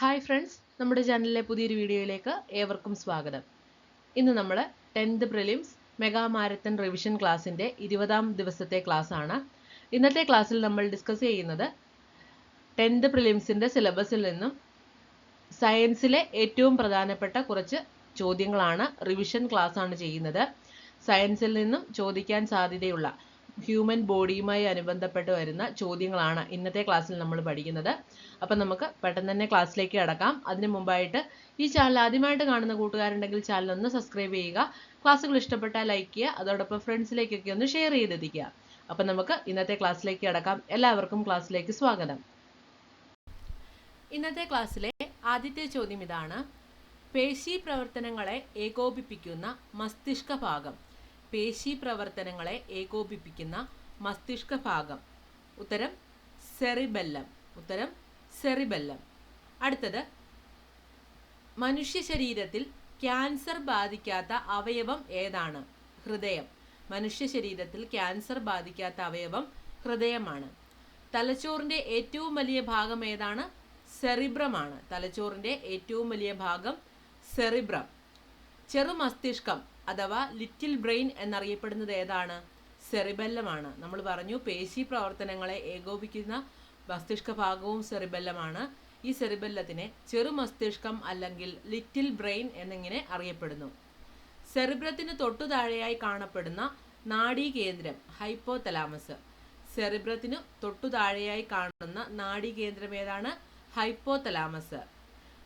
Hi friends നമ്മുടെ ചാനലിലെ പുതിയൊരു വീഡിയോയിലേക്ക് ഏവർക്കും സ്വാഗതം. ഇന്ന് നമ്മൾ tenth prelims mega marathon revision ക്ലാസ്സിന്റെ ഇരുപതാം ദിവസത്തെ ക്ലാസ് ആണ്. ഇന്നത്തെ ക്ലാസ്സിൽ നമ്മൾ ഡിസ്കസ് ചെയ്യുന്നത് ടെൻത്ത് പ്രിലിംസിന്റെ സിലബസിൽ നിന്നും സയൻസിലെ ഏറ്റവും പ്രധാനപ്പെട്ട കുറച്ച് ചോദ്യങ്ങളാണ് റിവിഷൻ ക്ലാസ് ആണ് ചെയ്യുന്നത്. സയൻസിൽ നിന്നും ചോദിക്കാൻ സാധ്യതയുള്ള ഹ്യൂമൻ ബോഡിയുമായി അനുബന്ധപ്പെട്ട് വരുന്ന ചോദ്യങ്ങളാണ് ഇന്നത്തെ ക്ലാസ്സിൽ നമ്മൾ പഠിക്കുന്നത്. അപ്പം നമുക്ക് പെട്ടെന്ന് തന്നെ ക്ലാസ്സിലേക്ക് കടക്കാം. അതിനു മുമ്പായിട്ട് ഈ ചാനൽ ആദ്യമായിട്ട് കാണുന്ന കൂട്ടുകാരുണ്ടെങ്കിൽ ചാനൽ ഒന്ന് സബ്സ്ക്രൈബ് ചെയ്യുക. ക്ലാസ്സുകൾ ഇഷ്ടപ്പെട്ടാൽ ലൈക്ക് ചെയ്യുക. അതോടൊപ്പം ഫ്രണ്ട്സിലേക്കൊക്കെ ഒന്ന് ഷെയർ ചെയ്തെത്തിക്കുക. അപ്പം നമുക്ക് ഇന്നത്തെ ക്ലാസ്സിലേക്ക് കടക്കാം. എല്ലാവർക്കും ക്ലാസ്സിലേക്ക് സ്വാഗതം. ഇന്നത്തെ ക്ലാസ്സിലെ ആദ്യത്തെ ചോദ്യം ഇതാണ്. പേശി പ്രവർത്തനങ്ങളെ ഏകോപിപ്പിക്കുന്ന മസ്തിഷ്ക ഭാഗം. പേശി പ്രവർത്തനങ്ങളെ ഏകോപിപ്പിക്കുന്ന മസ്തിഷ്ക ഭാഗം ഉത്തരം സെറിബെല്ലം. ഉത്തരം സെറിബെല്ലം. അടുത്തത് മനുഷ്യ ശരീരത്തിൽ ക്യാൻസർ ബാധിക്കാത്ത അവയവം ഏതാണ്? ഹൃദയം. മനുഷ്യ ശരീരത്തിൽ ക്യാൻസർ ബാധിക്കാത്ത അവയവം ഹൃദയമാണ്. തലച്ചോറിന്റെ ഏറ്റവും വലിയ ഭാഗം ഏതാണ്? സെറിബ്രമാണ്. തലച്ചോറിന്റെ ഏറ്റവും വലിയ ഭാഗം സെറിബ്രം. ചെറുമസ്തിഷ്കം അഥവാ ലിറ്റിൽ ബ്രെയിൻ എന്നറിയപ്പെടുന്നത് ഏതാണ്? സെറിബെല്ലമാണ്. നമ്മൾ പറഞ്ഞു പേശി പ്രവർത്തനങ്ങളെ ഏകോപിക്കുന്ന മസ്തിഷ്ക ഭാഗവും സെറിബെല്ലമാണ്. ഈ സെറിബെല്ലത്തിനെ ചെറുമസ്തിഷ്കം അല്ലെങ്കിൽ ലിറ്റിൽ ബ്രെയിൻ എന്നിങ്ങനെ അറിയപ്പെടുന്നു. സെറിബ്രത്തിന് തൊട്ടു താഴെയായി കാണപ്പെടുന്ന നാഡീകേന്ദ്രം ഹൈപ്പോതലാമസ്. സെറിബ്രത്തിന് തൊട്ടു താഴെയായി കാണുന്ന നാഡീകേന്ദ്രം ഏതാണ്? ഹൈപ്പോതലാമസ്.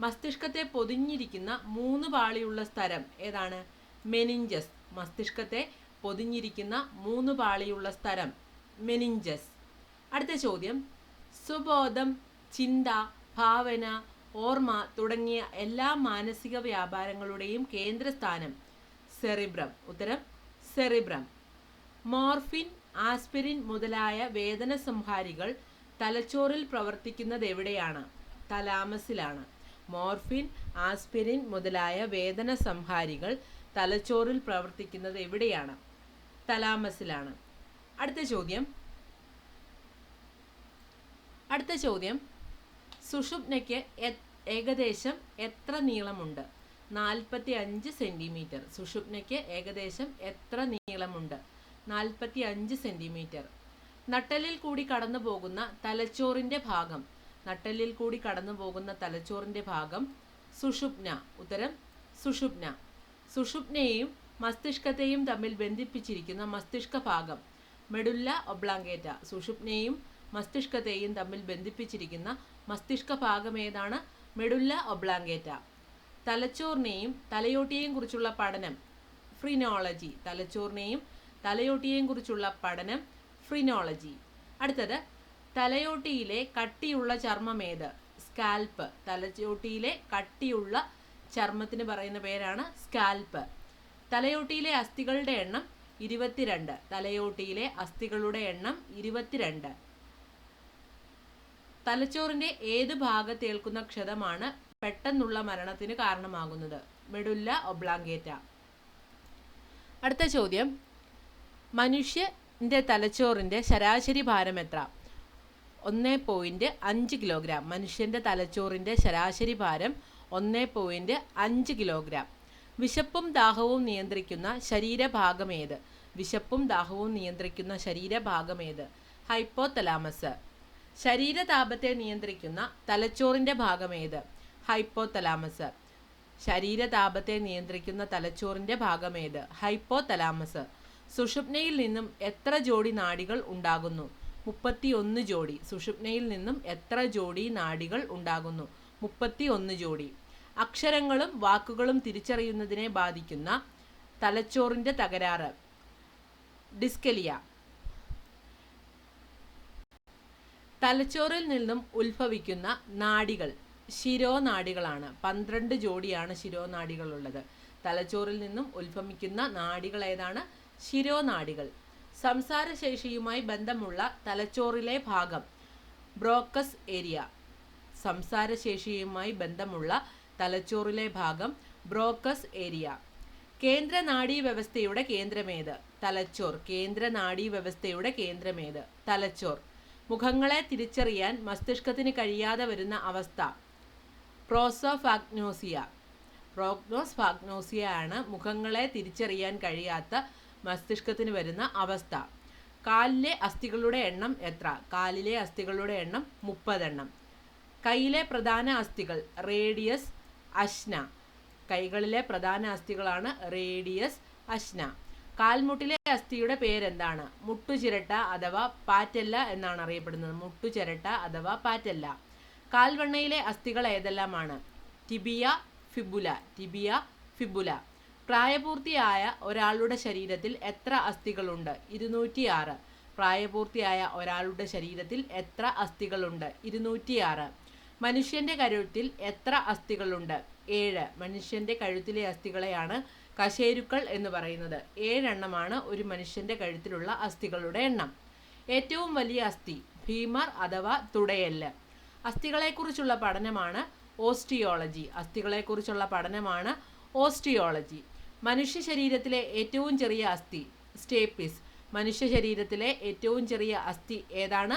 മസ്തിഷ്കത്തെ പൊതിഞ്ഞിരിക്കുന്ന മൂന്ന് പാളിയുള്ള സ്ഥലം ഏതാണ്? മെനിഞ്ചസ് മസ്തിഷ്കത്തെ പൊതിഞ്ഞിരിക്കുന്ന മൂന്ന് പാളിയുള്ള സ്ഥലം മെനിഞ്ചസ്. അടുത്ത ചോദ്യം. സുബോധം ചിന്ത ഭാവന ഓർമ്മ തുടങ്ങിയ എല്ലാ മാനസിക വ്യാപാരങ്ങളുടെയും കേന്ദ്രസ്ഥാനം സെറിബ്രം. ഉത്തരം സെറിബ്രം. മോർഫിൻ ആസ്പിരിൻ മുതലായ വേദന സംഹാരികൾ തലച്ചോറിൽ പ്രവർത്തിക്കുന്നത് എവിടെയാണ്? തലാമസിലാണ്. മോർഫിൻ ആസ്പിരിൻ മുതലായ വേദന സംഹാരികൾ തലച്ചോറിൽ പ്രവർത്തിക്കുന്നത് എവിടെയാണ്? തലാമസിലാണ്. അടുത്ത ചോദ്യം. അടുത്ത ചോദ്യം. സുഷുപ്നയ്ക്ക് ഏകദേശം എത്ര നീളമുണ്ട്? നാൽപ്പത്തി അഞ്ച് സെന്റിമീറ്റർ സുഷുപ്നയ്ക്ക് ഏകദേശം എത്ര നീളമുണ്ട്? നാൽപ്പത്തി അഞ്ച് സെന്റിമീറ്റർ നട്ടലിൽ കൂടി കടന്നു പോകുന്ന തലച്ചോറിന്റെ ഭാഗം. നട്ടലിൽ കൂടി കടന്നു പോകുന്ന തലച്ചോറിന്റെ ഭാഗം സുഷുപ്ന. ഉത്തരം സുഷുപ്ന. സുഷുപ്നയെയും മസ്തിഷ്കത്തെയും തമ്മിൽ ബന്ധിപ്പിച്ചിരിക്കുന്ന മസ്തിഷ്ക ഭാഗം മെഡുല്ല ഒബ്ലാങ്കേറ്റ. സുഷുപ്നെയും മസ്തിഷ്കത്തെയും തമ്മിൽ ബന്ധിപ്പിച്ചിരിക്കുന്ന മസ്തിഷ്ക ഭാഗം ഏതാണ്? Medulla oblongata. തലച്ചോറിനെയും തലയോട്ടിയെയും കുറിച്ചുള്ള പഠനം ഫ്രിനോളജി. തലച്ചോറിനെയും തലയോട്ടിയെയും കുറിച്ചുള്ള പഠനം ഫ്രിനോളജി. അടുത്തത് തലയോട്ടിയിലെ കട്ടിയുള്ള ചർമ്മം ഏത്? സ്കാൽപ്പ്. തലയോട്ടിയിലെ കട്ടിയുള്ള ചർമ്മത്തിന് പറയുന്ന പേരാണ് സ്കാൽപ്പ്. തലയോട്ടിയിലെ അസ്ഥികളുടെ എണ്ണം ഇരുപത്തിരണ്ട്. തലയോട്ടിയിലെ അസ്ഥികളുടെ എണ്ണം ഇരുപത്തിരണ്ട്. തലച്ചോറിന്റെ ഏത് ഭാഗത്ത് ഏൽക്കുന്ന ക്ഷതമാണ് പെട്ടെന്നുള്ള മരണത്തിന് കാരണമാകുന്നത്? Medulla oblongata. അടുത്ത ചോദ്യം. മനുഷ്യന്റെ തലച്ചോറിന്റെ ശരാശരി ഭാരം എത്ര? ഒന്ന് പോയിന്റ് അഞ്ച് കിലോഗ്രാം. മനുഷ്യന്റെ തലച്ചോറിന്റെ ശരാശരി ഭാരം ഒന്ന് പോയിന്റ് അഞ്ച് കിലോഗ്രാം വിശപ്പും ദാഹവും നിയന്ത്രിക്കുന്ന ശരീരഭാഗമേത്? വിശപ്പും ദാഹവും നിയന്ത്രിക്കുന്ന ശരീരഭാഗമേത്? ഹൈപ്പോ ഹൈപ്പോതലാമസ് ശരീരതാപത്തെ നിയന്ത്രിക്കുന്ന തലച്ചോറിന്റെ ഭാഗമേത്? ഹൈപ്പോ ഹൈപ്പോതലാമസ് ശരീരതാപത്തെ നിയന്ത്രിക്കുന്ന തലച്ചോറിന്റെ ഭാഗമേത്? ഹൈപ്പോ തലാമസ് സുഷുപ്നയിൽ നിന്നും എത്ര ജോഡി നാഡികൾ ഉണ്ടാകുന്നു? മുപ്പത്തി ഒന്ന് ജോഡി. സുഷുപ്നയിൽ നിന്നും എത്ര ജോഡി നാഡികൾ ഉണ്ടാകുന്നു? മുപ്പത്തി ഒന്ന് ജോഡി. അക്ഷരങ്ങളും വാക്കുകളും തിരിച്ചറിയുന്നതിനെ ബാധിക്കുന്ന തലച്ചോറിന്റെ തകരാറ്. ഡിസ്കലിയ. തലച്ചോറിൽ നിന്നും ഉത്ഭവിക്കുന്ന നാടികൾ ശിരോനാടികളാണ്. പന്ത്രണ്ട് ജോഡിയാണ് ശിരോനാടികളുള്ളത്. തലച്ചോറിൽ നിന്നും ഉത്ഭവിക്കുന്ന നാടികൾ ഏതാണ്? ശിരോനാടികൾ. സംസാരശേഷിയുമായി ബന്ധമുള്ള തലച്ചോറിലെ ഭാഗം ബ്രോക്കസ് ഏരിയ. സംസാരശേഷിയുമായി ബന്ധമുള്ള തലച്ചോറിലെ ഭാഗം ബ്രോക്കസ് ഏരിയ. കേന്ദ്ര നാഡീ വ്യവസ്ഥയുടെ കേന്ദ്രമേത്? തലച്ചോർ. കേന്ദ്ര നാഡീ വ്യവസ്ഥയുടെ കേന്ദ്രമേത്? തലച്ചോർ. മുഖങ്ങളെ തിരിച്ചറിയാൻ മസ്തിഷ്കത്തിന് കഴിയാതെ വരുന്ന അവസ്ഥ. പ്രോസോഫാഗ്നോസിയ. പ്രോഗ്നോസ് ഫാഗ്നോസിയ ആണ് മുഖങ്ങളെ തിരിച്ചറിയാൻ കഴിയാത്ത മസ്തിഷ്കത്തിന് വരുന്ന അവസ്ഥ. കാലിലെ അസ്ഥികളുടെ എണ്ണം എത്ര? കാലിലെ അസ്ഥികളുടെ എണ്ണം മുപ്പതെണ്ണം. കയ്യിലെ പ്രധാന അസ്ഥികൾ റേഡിയസ് അശ്ന. കൈകളിലെ പ്രധാന അസ്ഥികളാണ് റേഡിയസ് അശ്ന. കാൽമുട്ടിലെ അസ്ഥിയുടെ പേരെന്താണ്? മുട്ടുചിരട്ട അഥവാ പാറ്റല്ല എന്നാണ് അറിയപ്പെടുന്നത്. മുട്ടുചിരട്ട അഥവാ പാറ്റല്ല. കാൽവണ്ണയിലെ അസ്ഥികൾ ഏതെല്ലാമാണ്? Tibia fibula. Tibia fibula. പ്രായപൂർത്തിയായ ഒരാളുടെ ശരീരത്തിൽ എത്ര അസ്ഥികളുണ്ട്? ഇരുന്നൂറ്റിയാറ്. പ്രായപൂർത്തിയായ ഒരാളുടെ ശരീരത്തിൽ എത്ര അസ്ഥികളുണ്ട്? ഇരുന്നൂറ്റിയാറ്. മനുഷ്യന്റെ കരുത്തിൽ എത്ര അസ്ഥികളുണ്ട്? ഏഴ്. മനുഷ്യന്റെ കഴുത്തിലെ അസ്ഥികളെയാണ് കശേരുക്കൾ എന്ന് പറയുന്നത്. ഏഴെണ്ണമാണ് ഒരു മനുഷ്യന്റെ കഴുത്തിലുള്ള അസ്ഥികളുടെ എണ്ണം. ഏറ്റവും വലിയ അസ്ഥി ഭീമർ അഥവാ തുടയല്ല്. അസ്ഥികളെക്കുറിച്ചുള്ള പഠനമാണ് ഓസ്റ്റിയോളജി അസ്ഥികളെക്കുറിച്ചുള്ള പഠനമാണ് ഓസ്റ്റിയോളജി മനുഷ്യ ശരീരത്തിലെ ഏറ്റവും ചെറിയ അസ്ഥി സ്റ്റേപ്പിസ്. മനുഷ്യ ശരീരത്തിലെ ഏറ്റവും ചെറിയ അസ്ഥി ഏതാണ്?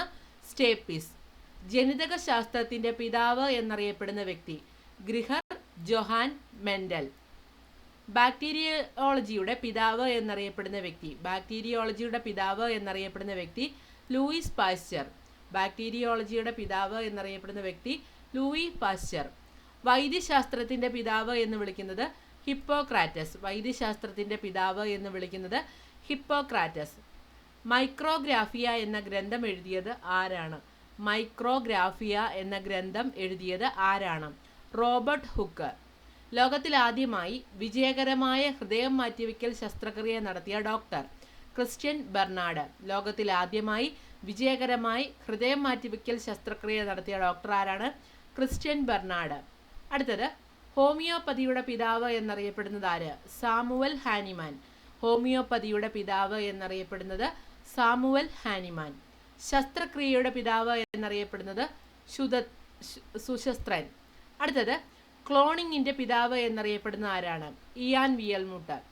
സ്റ്റേപ്പിസ്. ജനിതക ശാസ്ത്രത്തിന്റെ പിതാവ് എന്നറിയപ്പെടുന്ന വ്യക്തി. ഗ്രിഹർ ജൊഹാൻ മെൻഡൽ. ബാക്ടീരിയോളജിയുടെ പിതാവ് എന്നറിയപ്പെടുന്ന വ്യക്തി. ബാക്ടീരിയോളജിയുടെ പിതാവ് എന്നറിയപ്പെടുന്ന വ്യക്തി ലൂയിസ് പാസ്ചർ ബാക്ടീരിയോളജിയുടെ പിതാവ് എന്നറിയപ്പെടുന്ന വ്യക്തി ലൂയി പാസ്ചർ വൈദ്യശാസ്ത്രത്തിന്റെ പിതാവ് എന്ന് വിളിക്കുന്നത് ഹിപ്പോക്രാറ്റസ്. വൈദ്യശാസ്ത്രത്തിന്റെ പിതാവ് എന്ന് വിളിക്കുന്നത് ഹിപ്പോക്രാറ്റസ്. മൈക്രോഗ്രാഫിയ എന്ന ഗ്രന്ഥം എഴുതിയത് ആരാണ്? മൈക്രോഗ്രാഫിയ എന്ന ഗ്രന്ഥം എഴുതിയത് ആരാണ്? റോബർട്ട് ഹുക്ക് ലോകത്തിലാദ്യമായി വിജയകരമായ ഹൃദയം മാറ്റിവെക്കൽ ശസ്ത്രക്രിയ നടത്തിയ ഡോക്ടർ ക്രിസ്ത്യൻ ബെർണാഡ്. ലോകത്തിലാദ്യമായി വിജയകരമായി ഹൃദയം മാറ്റിവെക്കൽ ശസ്ത്രക്രിയ നടത്തിയ ഡോക്ടർ ആരാണ്? Christian Barnard. അടുത്തത് ഹോമിയോപ്പതിയുടെ പിതാവ് എന്നറിയപ്പെടുന്നത് ആര്? Samuel Hahnemann. ഹോമിയോപ്പതിയുടെ പിതാവ് എന്നറിയപ്പെടുന്നത് സാമുവൽ ഹാനിമാൻ. ശസ്ത്രക്രിയയുടെ പിതാവ് എന്നറിയപ്പെടുന്നത് ശുത സുശസ്ത്രൻ. അടുത്തത് ക്ലോണിങ്ങിന്റെ പിതാവ് എന്നറിയപ്പെടുന്ന ആരാണ്? ഇയാൻ വിയൽമുട്ട്.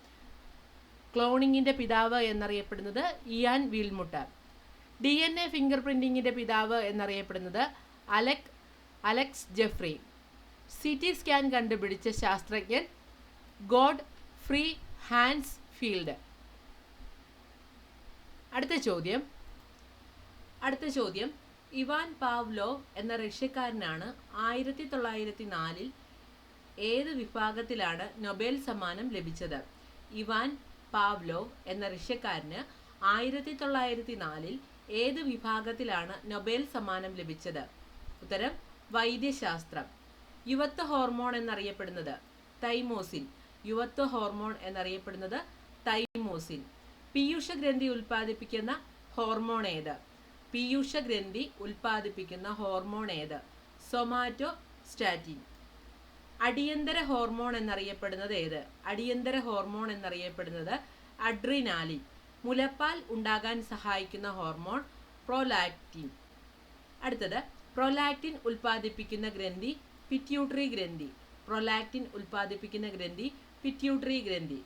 ക്ലോണിങ്ങിന്റെ പിതാവ് എന്നറിയപ്പെടുന്നത് Ian Wilmut. D N A finger പ്രിന്റിങ്ങിന്റെ പിതാവ് എന്നറിയപ്പെടുന്നത് Alec Alex Jeffrey. C T scan കണ്ടുപിടിച്ച ശാസ്ത്രജ്ഞൻ ഗോഡ് ഫ്രീ ഹാൻസ് ഫീൽഡ്. അടുത്ത ചോദ്യം അടുത്ത ചോദ്യം. ഇവാൻ പാവ്ലോ എന്ന റഷ്യക്കാരനാണ് ആയിരത്തി തൊള്ളായിരത്തി നാലിൽ ഏത് വിഭാഗത്തിലാണ് നൊബേൽ സമ്മാനം ലഭിച്ചത്? ഇവാൻ പാവ്ലോ എന്ന റഷ്യക്കാരന് ആയിരത്തി തൊള്ളായിരത്തി നാലിൽ ഏത് വിഭാഗത്തിലാണ് നൊബേൽ സമ്മാനം ലഭിച്ചത്? ഉത്തരം വൈദ്യശാസ്ത്രം. യുവത്വ ഹോർമോൺ എന്നറിയപ്പെടുന്നത് തൈമോസിൻ. യുവത്വ ഹോർമോൺ എന്നറിയപ്പെടുന്നത് തൈമോസിൻ. പീയൂഷ ഗ്രന്ഥി ഉൽപ്പാദിപ്പിക്കുന്ന ഹോർമോൺ ഏത്? പീയൂഷ ഗ്രന്ഥി ഉൽപ്പാദിപ്പിക്കുന്ന ഹോർമോൺ ഏത്? സൊമാറ്റോ സ്റ്റാറ്റിൻ അടിയന്തര ഹോർമോൺ എന്നറിയപ്പെടുന്നത് ഏത്? അടിയന്തര ഹോർമോൺ എന്നറിയപ്പെടുന്നത് അഡ്രിനാലിൻ. മുലപ്പാൽ ഉണ്ടാകാൻ സഹായിക്കുന്ന ഹോർമോൺ പ്രോലാക്റ്റിൻ. അടുത്തത് പ്രൊലാക്റ്റിൻ ഉൽപ്പാദിപ്പിക്കുന്ന ഗ്രന്ഥി പിറ്റ്യൂട്ടറി ഗ്രന്ഥി പ്രൊലാക്റ്റിൻ ഉൽപ്പാദിപ്പിക്കുന്ന ഗ്രന്ഥി പിറ്റ്യൂട്ടറി ഗ്രന്ഥി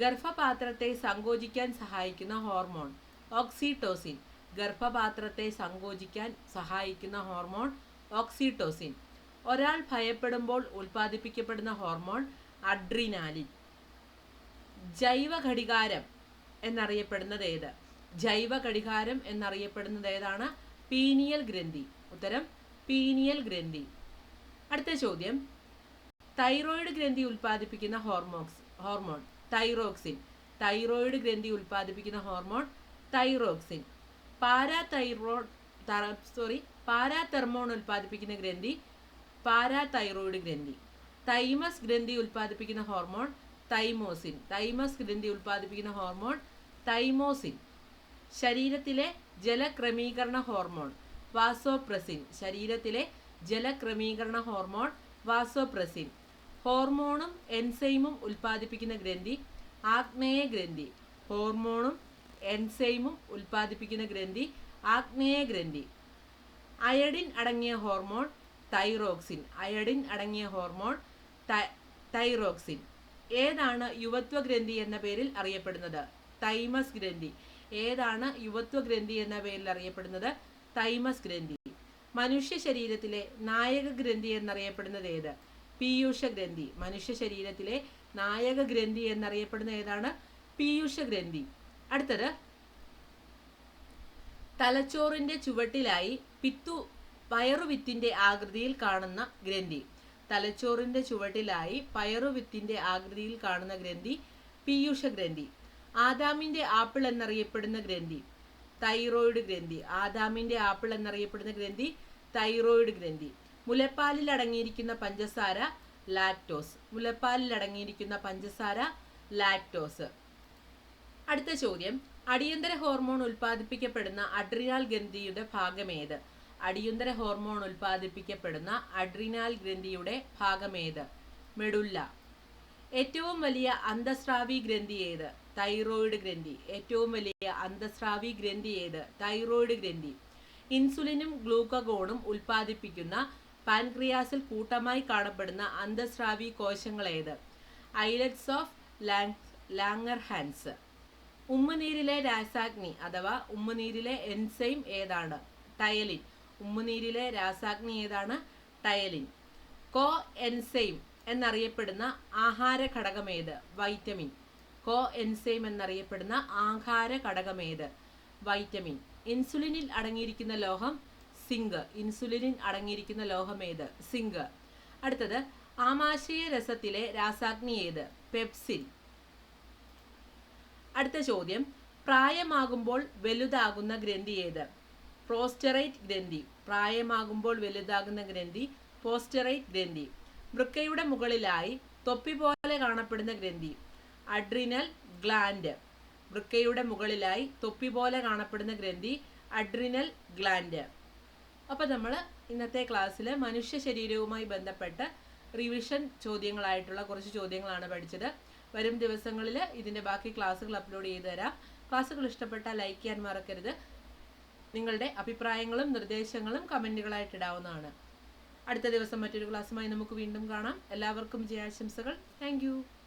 ഗർഭപാത്രത്തെ സങ്കോചിക്കാൻ സഹായിക്കുന്ന ഹോർമോൺ ഓക്സിറ്റോസിൻ. ഗർഭപാത്രത്തെ സങ്കോചിക്കാൻ സഹായിക്കുന്ന ഹോർമോൺ ഓക്സിറ്റോസിൻ. ഒരാൾ ഭയപ്പെടുമ്പോൾ ഉൽപ്പാദിപ്പിക്കപ്പെടുന്ന ഹോർമോൺ അഡ്രിനാലിൻ. ജൈവ ഘടികാരം എന്നറിയപ്പെടുന്നത് ഏത്? ജൈവ ഘടികാരം എന്നറിയപ്പെടുന്നത് ഏതാണ്? പീനിയൽ ഗ്രന്ഥി. ഉത്തരം പീനിയൽ ഗ്രന്ഥി. അടുത്ത ചോദ്യം. തൈറോയിഡ് ഗ്രന്ഥി ഉൽപ്പാദിപ്പിക്കുന്ന ഹോർമോക്സ് ഹോർമോൺ തൈറോക്സിൻ. തൈറോയിഡ് ഗ്രന്ഥി ഉൽപ്പാദിപ്പിക്കുന്ന hormone thyroxine. Parathyroid sorry parathormone ഉൽപ്പാദിപ്പിക്കുന്ന ഗ്രന്ഥി പാരാതൈറോയിഡ് ഗ്രന്ഥി. തൈമസ് ഗ്രന്ഥി ഉൽപ്പാദിപ്പിക്കുന്ന ഹോർമോൺ തൈമോസിൻ. തൈമസ് ഗ്രന്ഥി ഉൽപ്പാദിപ്പിക്കുന്ന ഹോർമോൺ തൈമോസിൻ. ശരീരത്തിലെ ജലക്രമീകരണ ഹോർമോൺ വാസോപ്രസിൻ. ശരീരത്തിലെ ജലക്രമീകരണ ഹോർമോൺ വാസോപ്രസിൻ. ഹോർമോണും എൻസൈമും ഉൽപ്പാദിപ്പിക്കുന്ന ഗ്രന്ഥി ആഗ്നേയ ഗ്രന്ഥി. ഹോർമോണും എൻസൈമും ഉൽപ്പാദിപ്പിക്കുന്ന ഗ്രന്ഥി ആഗ്നേയ ഗ്രന്ഥി. അയഡിൻ അടങ്ങിയ ഹോർമോൺ തൈറോക്സിൻ. അയഡിൻ അടങ്ങിയ ഹോർമോൺ തൈറോക്സിൻ. ഏതാണ് യുവത്വ ഗ്രന്ഥി എന്ന പേരിൽ അറിയപ്പെടുന്നത്? തൈമസ് ഗ്രന്ഥി. ഏതാണ് യുവത്വ ഗ്രന്ഥി എന്ന പേരിൽ അറിയപ്പെടുന്നത്? തൈമസ് ഗ്രന്ഥി. മനുഷ്യ ശരീരത്തിലെ നായക ഗ്രന്ഥി എന്നറിയപ്പെടുന്നത് ഏത്? പീയൂഷ ഗ്രന്ഥി. മനുഷ്യ ശരീരത്തിലെ നായക ഗ്രന്ഥി എന്നറിയപ്പെടുന്ന ഏതാണ്? പീയൂഷ ഗ്രന്ഥി. അടുത്തത്. തലച്ചോറിന്റെ ചുവട്ടിലായി പിത്തു പയറുവിത്തിന്റെ ആകൃതിയിൽ കാണുന്ന ഗ്രന്ഥി. തലച്ചോറിന്റെ ചുവട്ടിലായി പയറുവിത്തിന്റെ ആകൃതിയിൽ കാണുന്ന ഗ്രന്ഥി പീയൂഷ ഗ്രന്ഥി. ആദാമിന്റെ ആപ്പിൾ എന്നറിയപ്പെടുന്ന ഗ്രന്ഥി തൈറോയിഡ് ഗ്രന്ഥി. ആദാമിന്റെ ആപ്പിൾ എന്നറിയപ്പെടുന്ന ഗ്രന്ഥി തൈറോയിഡ് ഗ്രന്ഥി. മുലപ്പാലിൽ അടങ്ങിയിരിക്കുന്ന പഞ്ചസാര ലാക്ടോസ്. മുലപ്പാലിൽ അടങ്ങിയിരിക്കുന്ന പഞ്ചസാര ലാക്ടോസ്. അടുത്ത ചോദ്യം. അടിയന്തര ഹോർമോൺ ഉൽപ്പാദിപ്പിക്കപ്പെടുന്ന അഡ്രിനാൽ ഗ്രന്ഥിയുടെ ഭാഗമേത്? അടിയന്തര ഹോർമോൺ ഉൽപ്പാദിപ്പിക്കപ്പെടുന്ന അഡ്രിനാൽ ഗ്രന്ഥിയുടെ ഭാഗമേത്? മെഡുല്ല ഏറ്റവും വലിയ അന്തസ്രാവി ഗ്രന്ഥി ഏത്? തൈറോയിഡ് ഗ്രന്ഥി. ഏറ്റവും വലിയ അന്തസ്രാവി ഗ്രന്ഥി ഏത്? തൈറോയിഡ് ഗ്രന്ഥി. ഇൻസുലിനും ഗ്ലൂക്കഗോണും ഉൽപ്പാദിപ്പിക്കുന്ന പാൻക്രിയാസിൽ കൂട്ടമായി കാണപ്പെടുന്ന അന്തസ്രാവി കോശങ്ങളേത്? ഐലറ്റ്സ് ഓഫ് ലാങ്ങർ ഹാൻസ് ഉമ്മുനീരിലെ രാസാഗ്നി അഥവാ ഉമ്മനീരിലെ എൻസൈം ഏതാണ്? ടയലിൻ ഉമ്മനീരിലെ രാസാഗ്നി ഏതാണ്? ടയലിൻ കോ എൻസൈം എന്നറിയപ്പെടുന്ന ആഹാര ഘടകമേത് വൈറ്റമിൻ. കോ എൻസൈം എന്നറിയപ്പെടുന്ന ആഹാര ഘടകമേത് വൈറ്റമിൻ. ഇൻസുലിനിൽ അടങ്ങിയിരിക്കുന്ന ലോഹം സിങ്ക്. ഇൻസുലിനിൽ അടങ്ങിയിരിക്കുന്ന ലോഹം ഏത്? സിങ്ക്. അടുത്തത് ആമാശയ രസത്തിലെ രാസാഗ്നി ഏത്? പെപ്സിൻ. അടുത്ത ചോദ്യം. പ്രായമാകുമ്പോൾ വലുതാകുന്ന ഗ്രന്ഥി ഏത്? പ്രോസ്റ്ററേറ്റ് ഗ്രന്ഥി. പ്രായമാകുമ്പോൾ വലുതാകുന്ന ഗ്രന്ഥി പോസ്റ്ററേറ്റ് ഗ്രന്ഥി. വൃക്കയുടെ മുകളിലായി തൊപ്പി പോലെ കാണപ്പെടുന്ന ഗ്രന്ഥി. Adrenal gland. വൃക്കയുടെ മുകളിലായി തൊപ്പി പോലെ കാണപ്പെടുന്ന ഗ്രന്ഥി അഡ്രിനൽ ഗ്ലാൻഡ്. അപ്പോൾ നമ്മൾ ഇന്നത്തെ ക്ലാസ്സിൽ മനുഷ്യ ശരീരവുമായി ബന്ധപ്പെട്ട് റിവിഷൻ ചോദ്യങ്ങളായിട്ടുള്ള കുറച്ച് ചോദ്യങ്ങളാണ് പഠിച്ചത്. വരും ദിവസങ്ങളിൽ ഇതിന്റെ ബാക്കി ക്ലാസ്സുകൾ അപ്ലോഡ് ചെയ്തു തരാം. ക്ലാസ്സുകൾ ഇഷ്ടപ്പെട്ടാൽ ലൈക്ക് ചെയ്യാൻ മറക്കരുത്. നിങ്ങളുടെ അഭിപ്രായങ്ങളും നിർദ്ദേശങ്ങളും കമന്റുകളായിട്ട് ഇടാവുന്നതാണ്. അടുത്ത ദിവസം മറ്റൊരു ക്ലാസ്സുമായി നമുക്ക് വീണ്ടും കാണാം. എല്ലാവർക്കും ജയാശംസകൾ. താങ്ക്